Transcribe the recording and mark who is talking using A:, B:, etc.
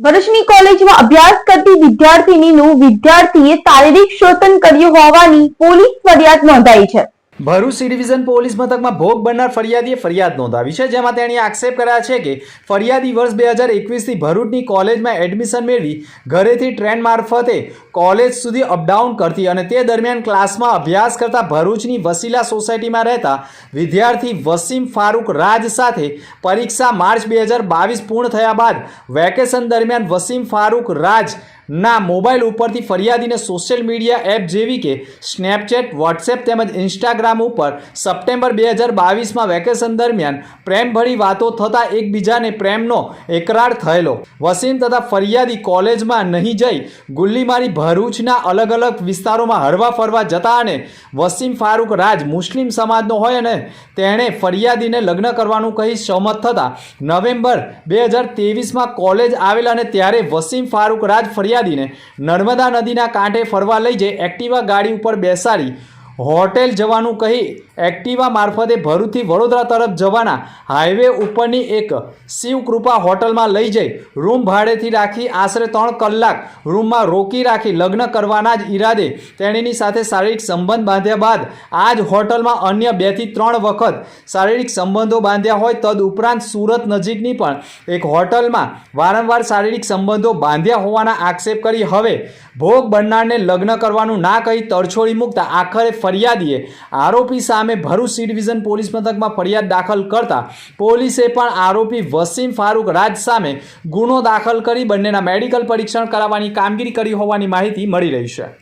A: ભરૂચની કોલેજમાં અભ્યાસ કરતી વિદ્યાર્થીનીનું વિદ્યાર્થીએ શારીરિક શોષણ કર્યું હોવાની પોલીસ ફરિયાદ નોંધાઈ છે.
B: ભરૂચ સી ડિવિઝન પોલીસ મથકમાં ભોગ બનનાર ફરિયાદીએ ફરિયાદ નોંધાવી છે, જેમાં તેણે આક્ષેપ કર્યા છે કે ફરિયાદી વર્ષ બે હજાર એકવીસથી ભરૂચની કોલેજમાં એડમિશન મેળવી ઘરેથી ટ્રેન મારફતે કોલેજ સુધી અપડાઉન કરતી અને તે દરમિયાન ક્લાસમાં અભ્યાસ કરતા ભરૂચની વસીલા સોસાયટીમાં રહેતા વિદ્યાર્થી વસીમ ફારૂક રાજ સાથે પરીક્ષા માર્ચ બે હજાર બાવીસ પૂર્ણ થયા બાદ વેકેશન દરમિયાન વસીમ ફારૂક રાજ ના, મોબાઈલ ઉપરથી ફરિયાદીને સોશિયલ મીડિયા એપ જેવી કે સ્નેપચેટ, વોટ્સએપ તેમજ ઇન્સ્ટાગ્રામ ઉપર સપ્ટેમ્બર બે હજાર બાવીસમાં વેકેશન દરમિયાન પ્રેમભરી વાતો થતાં એકબીજાને પ્રેમનો એકરાર થયેલો. વસીમ તથા ફરિયાદી કોલેજમાં નહીં જઈ ગુલ્લીમારી ભરૂચના અલગ અલગ વિસ્તારોમાં હરવા ફરવા જતા અને વસીમ ફારૂક રાજ મુસ્લિમ સમાજનો હોય અને તેણે ફરિયાદીને લગ્ન કરવાનું કહી સહમત થતાં નવેમ્બર બે હજાર તેવીસમાં કોલેજ આવેલા અને ત્યારે વસીમ ફારૂક રાજ ફરિયાદીને નર્મદા નદીના કાંઠે ફરવા લઈ જઈ એક્ટિવા ગાડી ઉપર બેસાડી હોટેલ જવાનું કહી એક્ટિવા મારફતે ભરૂચથી વડોદરા તરફ જવાના હાઈવે ઉપરની એક શિવકૃપા હોટલમાં લઈ જઈ રૂમ ભાડેથી રાખી આશરે ત્રણ કલાક રૂમમાં રોકી રાખી લગ્ન કરવાના જ ઈરાદે તેણીની સાથે શારીરિક સંબંધ બાંધ્યા બાદ આ જ હોટલમાં અન્ય બેથી ત્રણ વખત શારીરિક સંબંધો બાંધ્યા હોય તદ ઉપરાંત સુરત નજીકની પણ એક હોટલમાં વારંવાર શારીરિક સંબંધો બાંધ્યા હોવાના આક્ષેપ કરી હવે ભોગ બનનારને લગ્ન કરવાનું ના કહી તરછોડી મૂકતા આખરે ફરિયાદીએ આરોપી સામે ભરૂચ સી ડિવિઝન પોલીસ મથકમાં ફરિયાદ દાખલ કરતા પોલીસે પણ આરોપી વસીમ ફારૂક રાજ સામે ગુનો દાખલ કરી બંનેના મેડિકલ પરીક્ષણ કરાવવાની કામગીરી કરી હોવાની માહિતી મળી રહી છે.